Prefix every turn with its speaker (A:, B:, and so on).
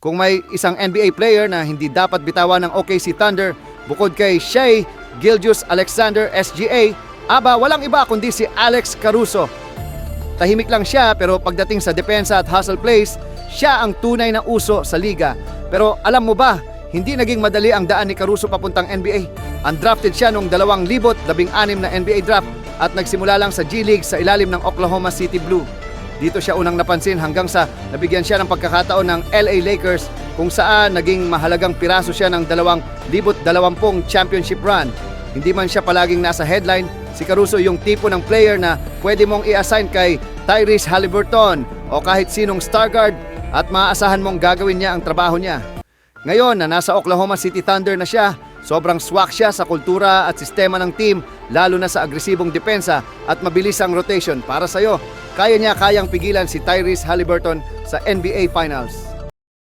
A: Kung may isang NBA player na hindi dapat bitawan ng OKC Thunder, bukod kay Shea Gilgeous Alexander SGA, aba walang iba kundi si Alex Caruso. Tahimik lang siya pero pagdating sa depensa at hustle plays, siya ang tunay na uso sa liga. Pero alam mo ba, hindi naging madali ang daan ni Caruso papuntang NBA. Undrafted siya noong 2016 na NBA draft at nagsimula lang sa G League sa ilalim ng Oklahoma City Blue. Dito siya unang napansin hanggang sa nabigyan siya ng pagkakataon ng LA Lakers kung saan naging mahalagang piraso siya ng 2020 championship run. Hindi man siya palaging nasa headline, si Caruso yung tipo ng player na pwede mong i-assign kay Tyrese Halliburton o kahit sinong star guard at maaasahan mong gagawin niya ang trabaho niya. Ngayon na nasa Oklahoma City Thunder na siya, sobrang swak siya sa kultura at sistema ng team lalo na sa agresibong depensa at mabilis ang rotation para sa'yo. Kaya niya kayang pigilan si Tyrese Halliburton sa NBA Finals.